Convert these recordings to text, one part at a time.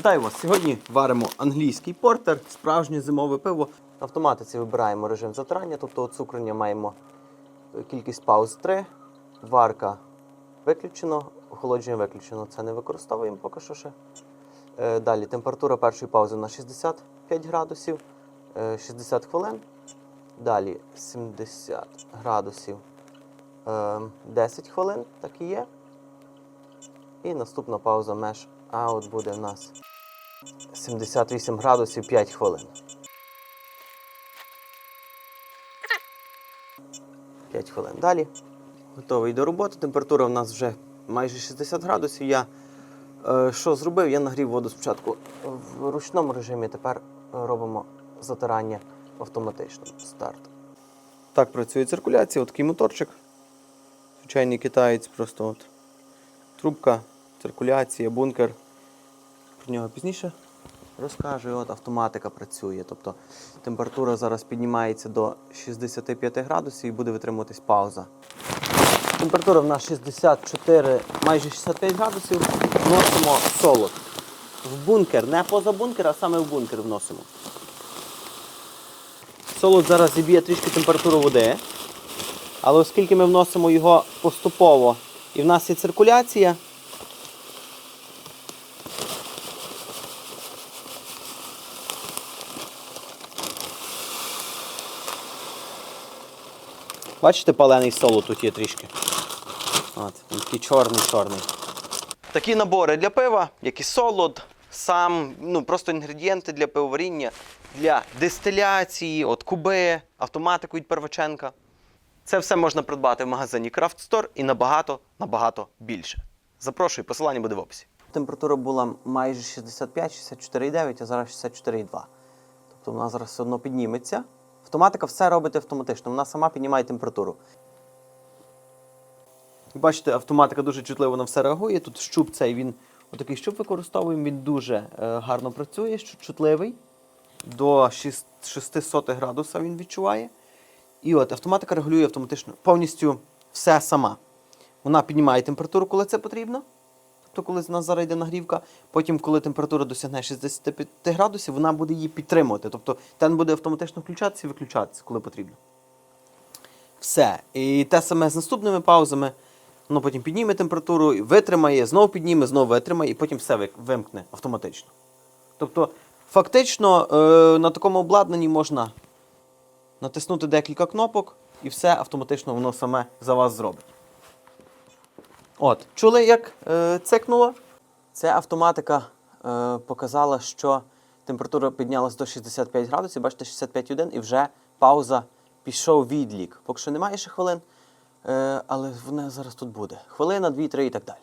Вітаю вас! Сьогодні варимо англійський портер, справжнє зимове пиво. На автоматиці вибираємо режим затирання, тобто оцукрення маємо е, кількість пауз 3, варка виключено, охолодження виключено. Це не використовуємо поки що ще. Е, Далі температура першої паузи на 65 градусів, е, 60 хвилин. Далі 70 градусів, е, 10 хвилин, так і є. І наступна пауза меж аут буде в нас 78 градусів 5 хвилин. 5 хвилин. Далі. Готовий до роботи. Температура в нас вже майже 60 градусів. Я е, що зробив? Я нагрів воду спочатку в ручному режимі, тепер робимо затирання автоматично. Старт. Так працює циркуляція, от такий моторчик. Звичайний китаєць, просто от трубка, циркуляція, бункер. Про нього пізніше розкажу. От автоматика працює. Тобто температура зараз піднімається до 65 градусів і буде витримуватись пауза. Температура в нас 64, майже 65 градусів. Вносимо солод. В бункер, не поза бункер, а саме в бункер вносимо. Солод зараз зіб'є трішки температуру води. Але оскільки ми вносимо його поступово і в нас є циркуляція, Бачите, палений солод тут є трішки. От, він такий чорний-чорний. Такі набори для пива, як і солод, сам, ну просто інгредієнти для пивоваріння, для дистиляції, от куби, автоматику від Перваченка. Це все можна придбати в магазині Craft Store і набагато, набагато більше. Запрошую, посилання буде в описі. Температура була майже 65, 64,9, а зараз 64,2. Тобто вона зараз все одно підніметься. Автоматика все робить автоматично, вона сама піднімає температуру. Бачите, автоматика дуже чутливо на все реагує. Тут щуп цей він отакий щуп використовуємо, він дуже е, гарно працює, чутливий. До 6, 600 градуса він відчуває. І от автоматика регулює автоматично повністю все сама. Вона піднімає температуру, коли це потрібно. Тобто, коли в нас зараз йде нагрівка, потім, коли температура досягне 65 градусів, вона буде її підтримувати. Тобто тен буде автоматично включатися і виключатися, коли потрібно. Все. І те саме з наступними паузами. Воно потім підніме температуру, витримає, знову підніме, знову витримає, і потім все вимкне автоматично. Тобто, фактично, е, на такому обладнанні можна натиснути декілька кнопок, і все автоматично воно саме за вас зробить. От, чули, як е, цикнуло? Ця автоматика е, показала, що температура піднялась до 65 градусів, бачите, 65,1 і вже пауза пішов відлік. Поки що немає ще хвилин, е, але вона зараз тут буде. Хвилина, дві, три і так далі.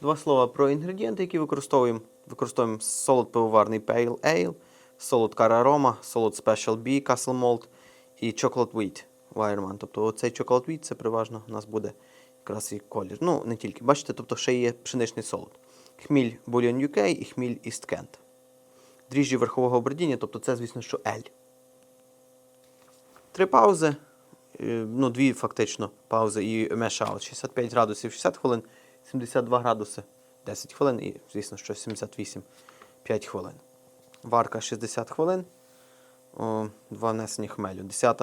Два слова про інгредієнти, які використовуємо. Використовуємо солод пивоварний Pale Ale, солод Cara Aroma, солод Special B, Castle Malt і Chocolate Wheat Wireman. Тобто цей Chocolate Wheat це переважно у нас буде якраз колір. Ну, не тільки. Бачите, тобто ще є пшеничний солод. Хміль Bullion UK і хміль East Kent. Дріжджі верхового бродіння, тобто це, звісно, що L. Три паузи. е, Ну, дві фактично паузи і мешаут. 65 градусів 60 хвилин, 72 градуси 10 хвилин і, звісно, що 78 5 хвилин. Варка 60 хвилин. О, два внесення хмелю. 10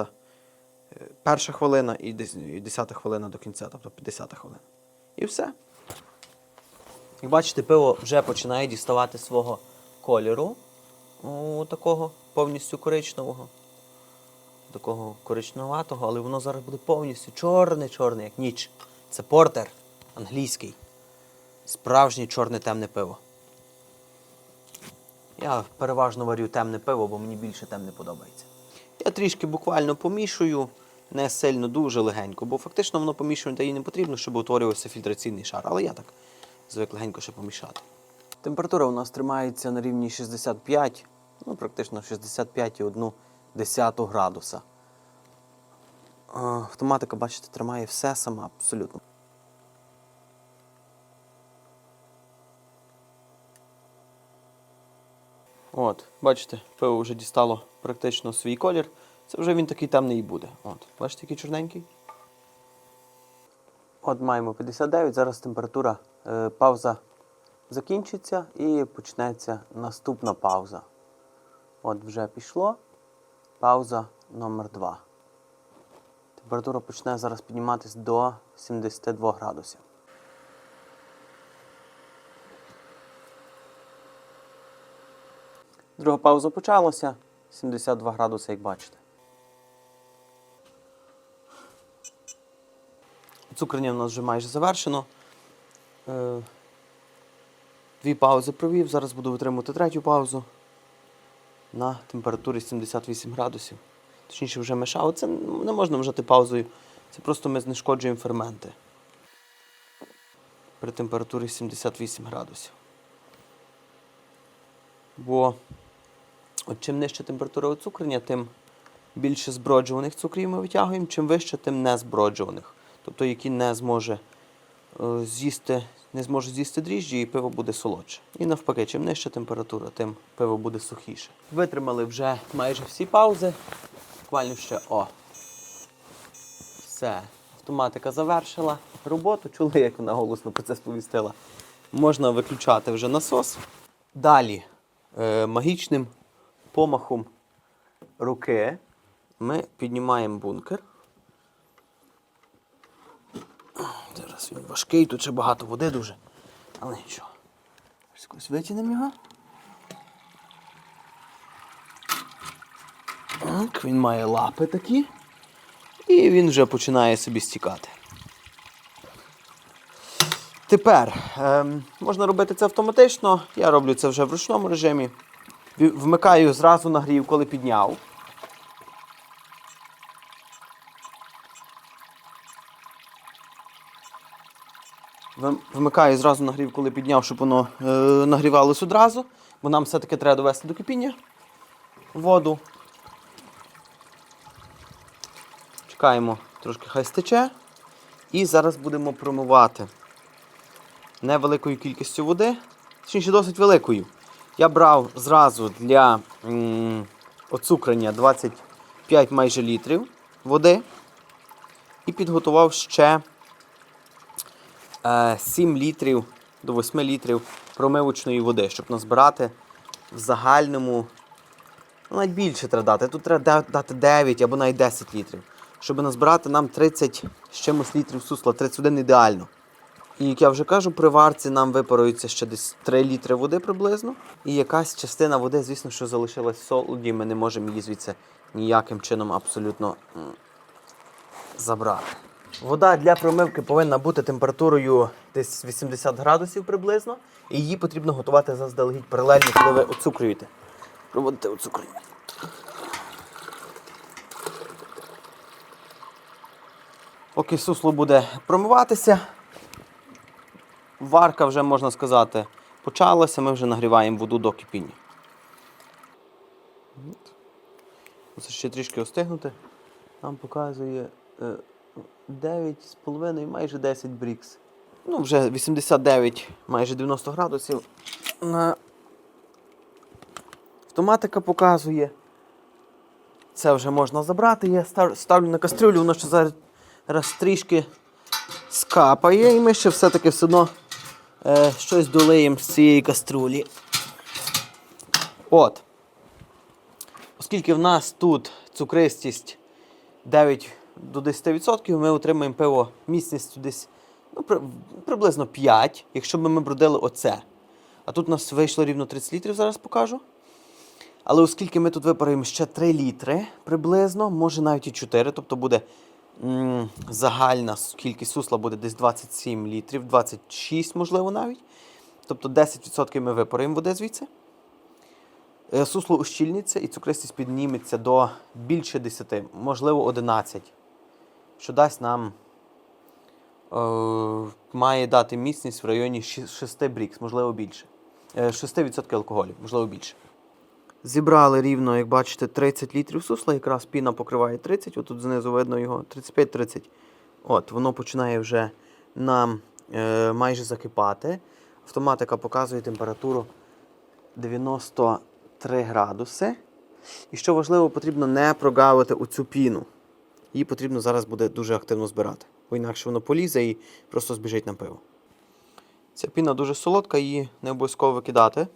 перша хвилина і дес- і 10 хвилина до кінця, тобто 50 хвилин. І все. Як бачите, пиво вже починає діставати свого кольору. О, такого повністю коричневого. Такого коричневатого, але воно зараз буде повністю чорне-чорне, як ніч. Це портер англійський. Справжнє чорне темне пиво. Я переважно варю темне пиво, бо мені більше темне подобається. Я трішки буквально помішую, не сильно дуже легенько, бо фактично воно помішувати і не потрібно, щоб утворювався фільтраційний шар. Але я так звик легенько ще помішати. Температура у нас тримається на рівні 65, ну практично 65,1 градуса. Автоматика, бачите, тримає все сама абсолютно. От, бачите, пиво вже дістало практично свій колір. Це вже він такий темний і буде. От, бачите, який чорненький. От маємо 59, зараз температура, е, пауза закінчиться і почнеться наступна пауза. От вже пішло. Пауза номер 2. Температура почне зараз підніматись до 72 градусів. Друга пауза почалася. 72 градуси, як бачите. Цукрення в нас вже майже завершено. Е, Дві паузи провів. Зараз буду витримувати третю паузу на температурі 78 градусів. Точніше, вже мешав. Це не можна вважати паузою. Це просто ми знешкоджуємо ферменти при температурі 78 градусів. Бо от чим нижча температура оцукрення, тим більше зброджуваних цукрів ми витягуємо, чим вище, тим не зброджуваних. Тобто, які не зможе е, з'їсти, не зможе з'їсти дріжджі, і пиво буде солодше. І навпаки, чим нижча температура, тим пиво буде сухіше. Витримали вже майже всі паузи. Буквально ще о. Все. Автоматика завершила роботу. Чули, як вона голосно про це сповістила. Можна виключати вже насос. Далі е, магічним помахом руки ми піднімаємо бункер. Зараз він важкий, тут ще багато води дуже. Але нічого. Ось якось витягнемо його. Так, він має лапи такі. І він вже починає собі стікати. Тепер ем, можна робити це автоматично. Я роблю це вже в ручному режимі. Вмикаю зразу нагрів, коли підняв. Вмикаю зразу нагрів, коли підняв, щоб воно е, нагрівалось одразу, бо нам все-таки треба довести до кипіння воду. Чекаємо, трошки хай стече. І зараз будемо промивати невеликою кількістю води, точніше досить великою. Я брав зразу для м, оцукрення 25 майже літрів води і підготував ще е, 7 літрів до 8 літрів промивочної води, щоб назбирати в загальному Ну, навіть більше треба дати. Тут треба дати 9 або навіть 10 літрів. Щоб назбирати нам 30 з чимось літрів сусла, 31 ідеально. І як я вже кажу, при варці нам випарується ще десь 3 літри води приблизно. І якась частина води, звісно, що залишилась в солоді, ми не можемо її звідси ніяким чином абсолютно забрати. Вода для промивки повинна бути температурою десь 80 градусів приблизно. І її потрібно готувати заздалегідь паралельно, коли ви оцукруєте. Проводите оцукрення. Поки сусло буде промиватися, варка вже, можна сказати, почалася, ми вже нагріваємо воду до кипіння. Ось ще трішки остигнути. Нам показує е, 9,5, майже 10 брікс. Ну, вже 89, майже 90 градусів. Автоматика показує. Це вже можна забрати. Я ставлю на кастрюлю, воно ще зараз трішки скапає, і ми ще все-таки все одно е, щось долиємо з цієї каструлі. От. Оскільки в нас тут цукристість 9 до 10%, ми отримаємо пиво міцністю десь ну, при- приблизно 5, якщо б ми бродили оце. А тут у нас вийшло рівно 30 літрів, зараз покажу. Але оскільки ми тут випаруємо ще 3 літри приблизно, може навіть і 4, тобто буде загальна кількість сусла буде десь 27 літрів, 26, можливо, навіть. Тобто 10% ми випаруємо води звідси. Е, Сусло ущільниться і цукристість підніметься до більше 10, можливо 11. Що дасть нам е, має дати міцність в районі 6 брікс, можливо більше. Е, 6% алкоголю, можливо більше. Зібрали рівно, як бачите, 30 літрів сусла, якраз піна покриває 30, отут знизу видно його 35-30. От, воно починає вже нам е, майже закипати. Автоматика показує температуру 93 градуси. І що важливо, потрібно не прогавити оцю піну. Її потрібно зараз буде дуже активно збирати, бо інакше воно полізе і просто збіжить на пиво. Ця піна дуже солодка, її не обов'язково викидати.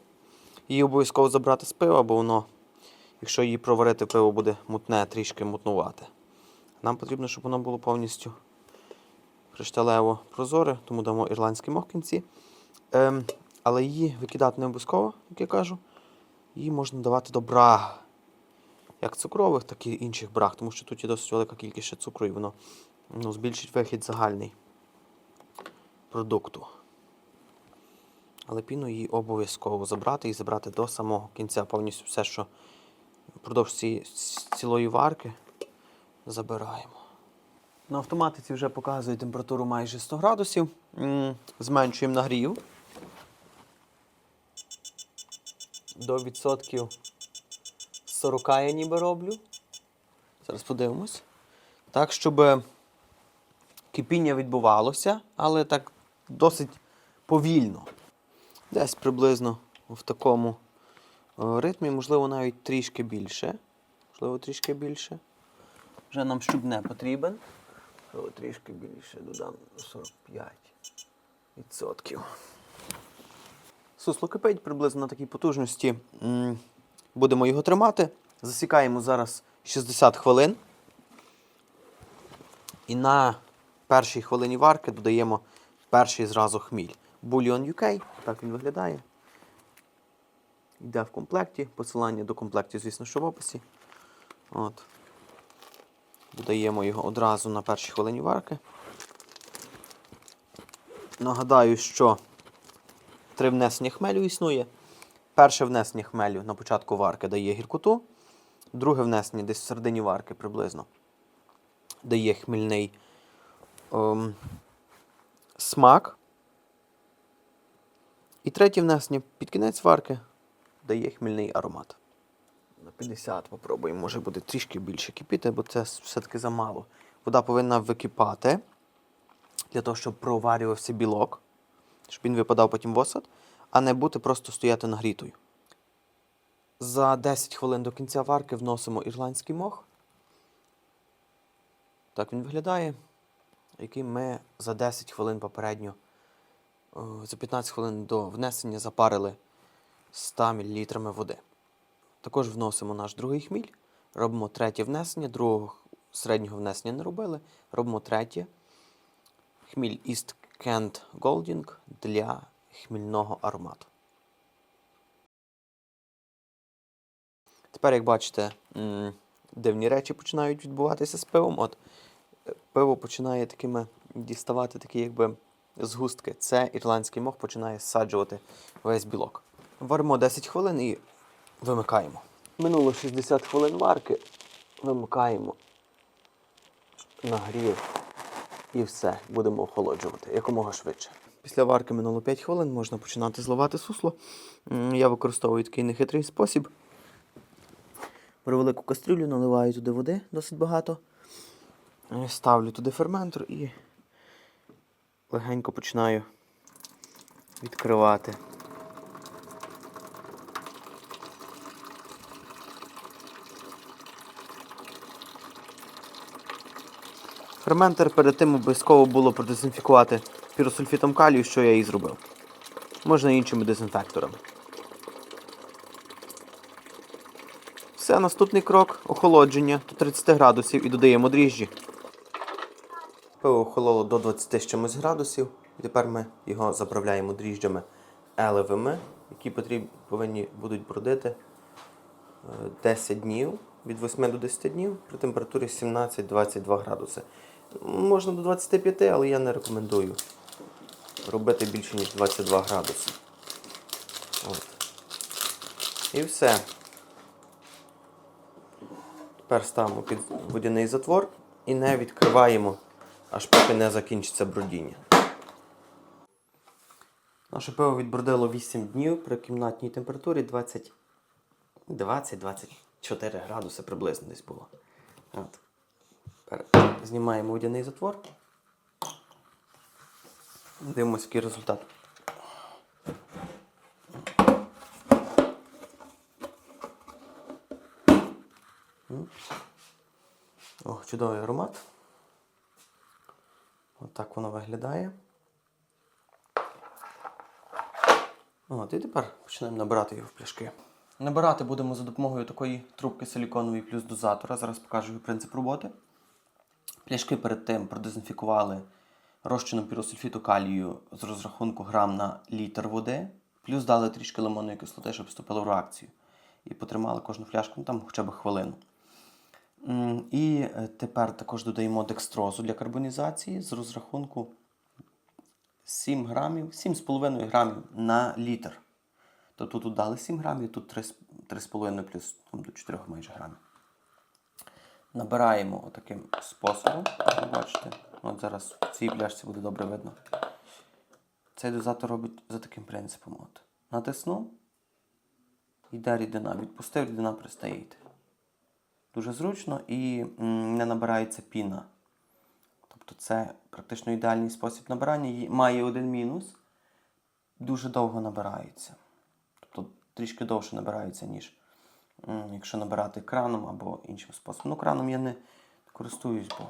Її обов'язково забрати з пива, бо воно, якщо її проварити, пиво буде мутне, трішки мутнувати. Нам потрібно, щоб воно було повністю кришталево прозоре, тому дамо ірландський мох в кінці. Ем, але її викидати не обов'язково, як я кажу. Її можна давати до браг. Як цукрових, так і інших браг, тому що тут є досить велика кількість ще цукру, і воно ну, збільшить вихід загальний продукту. Але піну її обов'язково забрати і забрати до самого кінця повністю все, що впродовж цілої варки забираємо. На автоматиці вже показує температуру майже 100 градусів. Зменшуємо нагрів до відсотків 40 я ніби роблю. Зараз подивимось. Так, щоб кипіння відбувалося, але так досить повільно. Десь приблизно в такому е, ритмі, можливо, навіть трішки більше. Можливо, трішки більше. Вже нам щуп не потрібен. Можливо, трішки більше додам 45%. Сусло кипить приблизно на такій потужності. Будемо його тримати. Засікаємо зараз 60 хвилин. І на першій хвилині варки додаємо перший зразу хміль. Bouillon UK, так він виглядає. Йде в комплекті. Посилання до комплектів, звісно, що в описі. От. Додаємо його одразу на першій хвилині варки. Нагадаю, що три внесення хмелю існує. Перше внесення хмелю на початку варки дає гіркоту. Друге внесення десь в середині варки приблизно дає хмільний ем, смак. І третє внесення під кінець варки дає хмільний аромат. На 50 попробуємо, може буде трішки більше кипіти, бо це все-таки замало. Вода повинна википати для того, щоб проварювався білок, щоб він випадав потім в осад, а не бути просто стояти нагрітою. За 10 хвилин до кінця варки вносимо ірландський мох. Так він виглядає, який ми за 10 хвилин попередньо, за 15 хвилин до внесення запарили 100 мл води. Також вносимо наш другий хміль, робимо третє внесення, другого середнього внесення не робили, робимо третє. Хміль East Kent Golding для хмільного аромату. Тепер, як бачите, дивні речі починають відбуватися з пивом. От е, пиво починає такими діставати такі, якби згустки. Це ірландський мох починає зсаджувати весь білок. Варимо 10 хвилин і вимикаємо. Минуло 60 хвилин варки. Вимикаємо нагрів і все, будемо охолоджувати якомога швидше. Після варки минуло 5 хвилин, можна починати зливати сусло. Я використовую такий нехитрий спосіб. Беру велику кастрюлю, наливаю туди води досить багато. Ставлю туди ферментор і легенько починаю відкривати. Ферментор перед тим обов'язково було продезінфікувати піросульфітом калію, що я і зробив. Можна іншими дезінфекторами. Все, наступний крок охолодження до 30 градусів і додаємо дріжджі. Пиво охололо до 20 з чимось градусів. І тепер ми його заправляємо дріжджами елевими, які потріб, повинні будуть бродити е, 10 днів, від 8 до 10 днів при температурі 17-22 градуси. Можна до 25, але я не рекомендую робити більше, ніж 22 градуси. От. І все. Тепер ставимо під водяний затвор і не відкриваємо, аж поки не закінчиться бродіння. Наше пиво відбродило 8 днів при кімнатній температурі 20 20-24 градуси приблизно десь було. От. Знімаємо водяний затвор. Дивимося, який результат. О, чудовий аромат. Отак воно виглядає. От, і тепер почнемо набирати його в пляшки. Набирати будемо за допомогою такої трубки силіконової плюс дозатора. Зараз покажу принцип роботи. Пляшки перед тим продезінфікували розчином піросульфіту калію з розрахунку грам на літр води, плюс дали трішки лимонної кислоти, щоб вступило в реакцію. І потримали кожну фляжку ну, там хоча б хвилину. І е, тепер також додаємо декстрозу для карбонізації з розрахунку 7 грамів, 7,5 грамів на літр. Тобто тут дали 7 грамів, тут 3,5 плюс там, до 4 майже грамів. Набираємо отаким способом. Бачите, от зараз в цій пляшці буде добре видно. Цей дозатор робить за таким принципом. От. Натиснув, йде рідина, відпустив, рідина перестає йти. Дуже зручно і не набирається піна. Тобто це практично ідеальний спосіб набирання. Має один мінус. Дуже довго набирається. Тобто трішки довше набирається, ніж якщо набирати краном або іншим способом. Ну, краном я не користуюсь, бо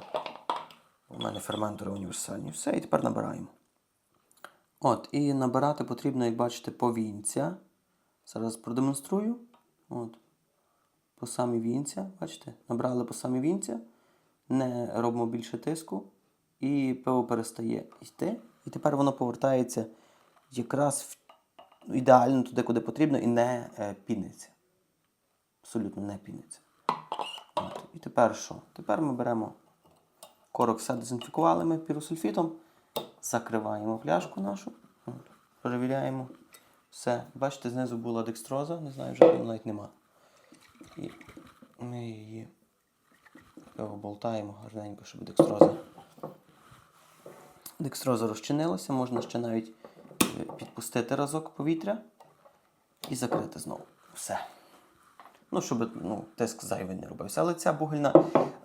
у мене ферментори універсальні. Все, і тепер набираємо. От, і набирати потрібно, як бачите, повінця. Зараз продемонструю. От. По самі вінця, бачите, набрали по самі вінця, не робимо більше тиску, і пиво перестає йти. І тепер воно повертається якраз в, ідеально туди, куди потрібно, і не е, піниться. Абсолютно не піниться. От. І тепер що? Тепер ми беремо корок, все дезінфікували ми піросульфітом, закриваємо пляшку нашу, от, перевіряємо. Все. Бачите, знизу була декстроза, не знаю, вже навіть нема. І ми її оболтаємо гарненько, щоб декстроза. Декстроза розчинилася, можна ще навіть е, підпустити разок повітря і закрити знову. Все. Ну, щоб ну, тиск зайвий не робився. Але ця бугельна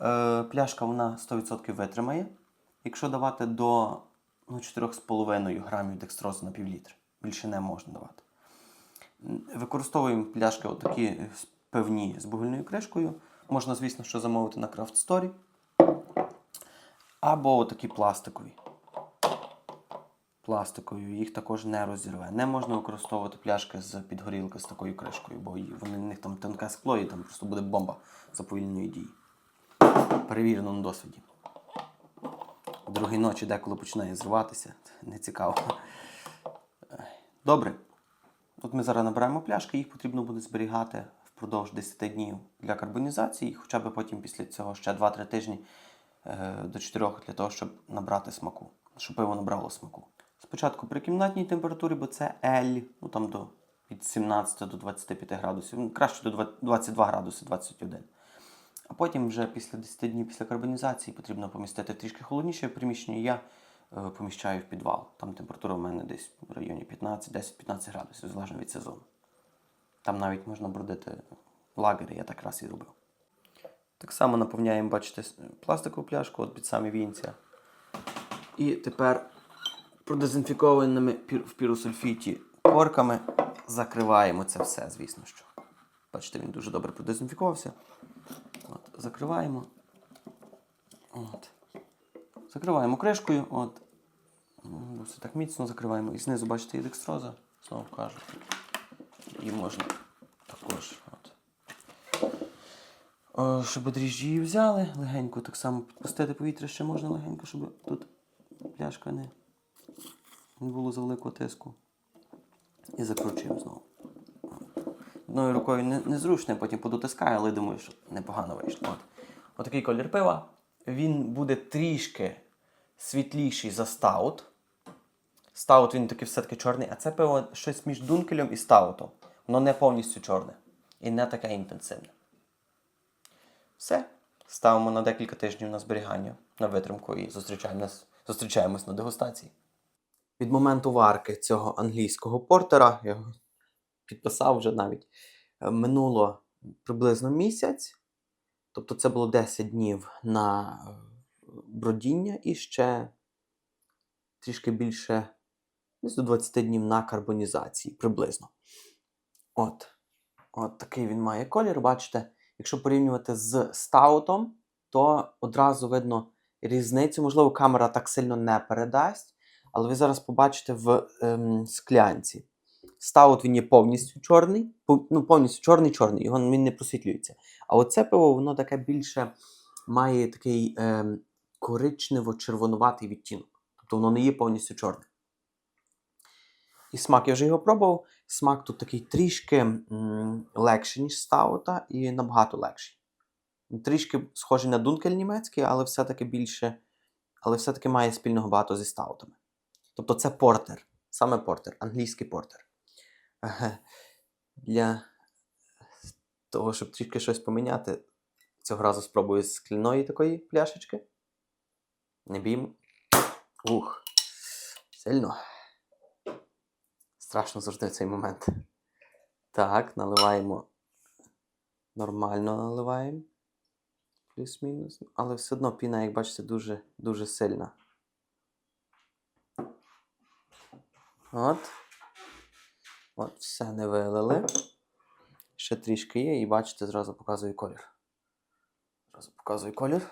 е, пляшка вона 100% витримає. Якщо давати до ну, 4,5 грамів декстрозу на півлітра. Більше не можна давати. Використовуємо пляшки отакі пивні з бугельною кришкою. Можна, звісно, що замовити на Craft Story. Або отакі пластикові. Пластикові, їх також не розірве. Не можна використовувати пляшки з підгорілки з такою кришкою, бо вони в них там тонке скло і там просто буде бомба заповільної дії. Перевірено на досвіді. Другої ночі деколи починає зриватися. Не цікаво. Добре. От ми зараз набираємо пляшки, їх потрібно буде зберігати впродовж 10 днів для карбонізації, хоча б потім після цього ще 2-3 тижні е, до 4 для того, щоб набрати смаку, щоб пиво набрало смаку. Спочатку при кімнатній температурі, бо це L, ну там до від 17 до 25 градусів, ну, краще до 22 градуси 21. А потім вже після 10 днів після карбонізації потрібно помістити трішки холодніше приміщення. Я е, поміщаю в підвал. Там температура в мене десь в районі 15, 10-15 градусів, залежно від сезону. Там навіть можна бродити лагери, я так раз і робив. Так само наповняємо, бачите, пластикову пляшку от під самі вінця. І тепер продезінфікованими в піросульфіті корками закриваємо це все, звісно що. Бачите, він дуже добре продезінфікувався. От, закриваємо. От. Закриваємо кришкою. От. Все так міцно закриваємо. І знизу, бачите, є декстроза. Знову кажу. І можна також. От. О, щоб дріжджі її взяли, легенько так само підпустити повітря ще можна легенько, щоб тут пляшка не, не було за великого тиску. І закручуємо знову. Одною рукою не, незручно, потім подотискаю, але думаю, що непогано вийшло. От. Отакий колір пива. Він буде трішки світліший за стаут. Стаут він такий все-таки чорний, а це пиво щось між дункелем і стаутом. Воно не повністю чорне. І не таке інтенсивне. Все. Ставимо на декілька тижнів на зберігання, на витримку і зустрічаємось, зустрічаємось на дегустації. Від моменту варки цього англійського портера, я його підписав вже навіть, е, минуло приблизно місяць. Тобто це було 10 днів на е, бродіння і ще трішки більше, десь до 20 днів на карбонізації приблизно. От. От такий він має колір. Бачите, якщо порівнювати з стаутом, то одразу видно різницю. Можливо, камера так сильно не передасть, але ви зараз побачите в ем, склянці. Стаут він є повністю чорний, ну, повністю чорний-чорний, його він не просвітлюється. А оце пиво, воно таке більше має такий ем, коричнево-червонуватий відтінок. Тобто воно не є повністю чорне. І смак, я вже його пробував. Смак тут такий трішки легший, ніж стаута, і набагато легший. Трішки схожий на дункель німецький, але все-таки більше, але все-таки має спільного багато зі стаутами. Тобто це портер, саме портер, англійський портер. Для того, щоб трішки щось поміняти, цього разу спробую з скляної такої пляшечки. Не біймо. Ух, сильно. Страшно завжди цей момент. Так, наливаємо. Нормально наливаємо. Плюс-мінус. Але все одно піна, як бачите, дуже, дуже сильна. От. От, все не вилили. Ще трішки є, і бачите, зразу показую колір. Зразу показую колір.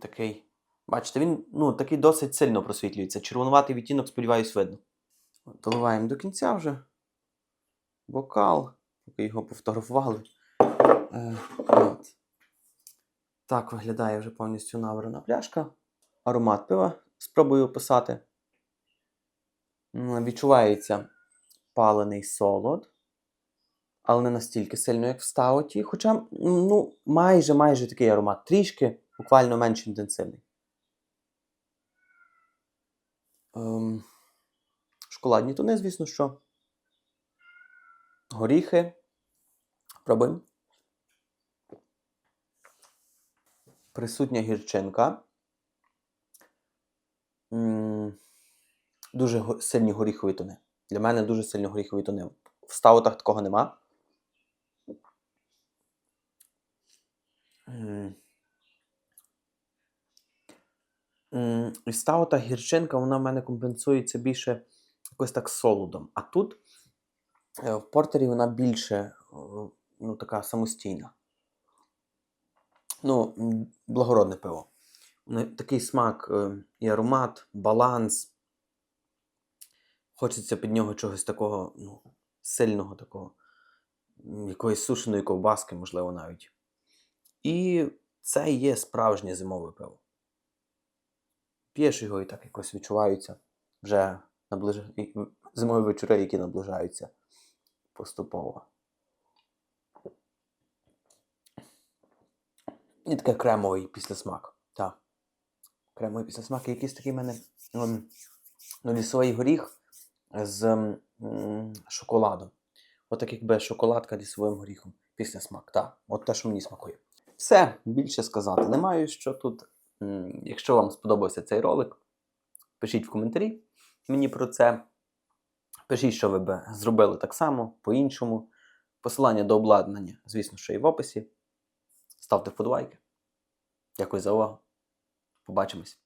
Такий. Бачите, він ну, такий досить сильно просвітлюється. Червонуватий відтінок, сподіваюсь, видно. Доливаємо до кінця вже. Бокал, поки його пофотографували. Е, от. Так виглядає вже повністю набрана пляшка. Аромат пива спробую описати. Відчувається палений солод, але не настільки сильно, як в стауті. Хоча, ну, майже майже такий аромат. Трішки, буквально менш інтенсивний. Ем, шоколадні тони, звісно, що. Горіхи. Пробуємо. Присутня гірчинка. Дуже сильні горіхові тони. Для мене дуже сильні горіхові тони. В стаутах такого нема. І в стаутах гірчинка, вона в мене компенсується більше якось так солодом. А тут е, в портері вона більше ну, така самостійна. Ну, благородне пиво. Такий смак е, і аромат, баланс. Хочеться під нього чогось такого ну, сильного, такого, якоїсь сушеної ковбаски, можливо, навіть. І це є справжнє зимове пиво. П'єш його і так якось відчуваються вже наближ... зимові вечори, які наближаються поступово. І таке кремовий післясмак. Так. Кремовий післясмак. Якийсь такий в мене ем, ну, лісовий горіх з м, шоколадом. От так якби шоколадка лісовим горіхом. Після смак. Так, от те, що мені смакує. Все, більше сказати. Не маю що тут. Якщо вам сподобався цей ролик, пишіть в коментарі мені про це. Пишіть, що ви би зробили так само, по-іншому. Посилання до обладнання, звісно, що і в описі. Ставте вподобайки. Дякую за увагу. Побачимось.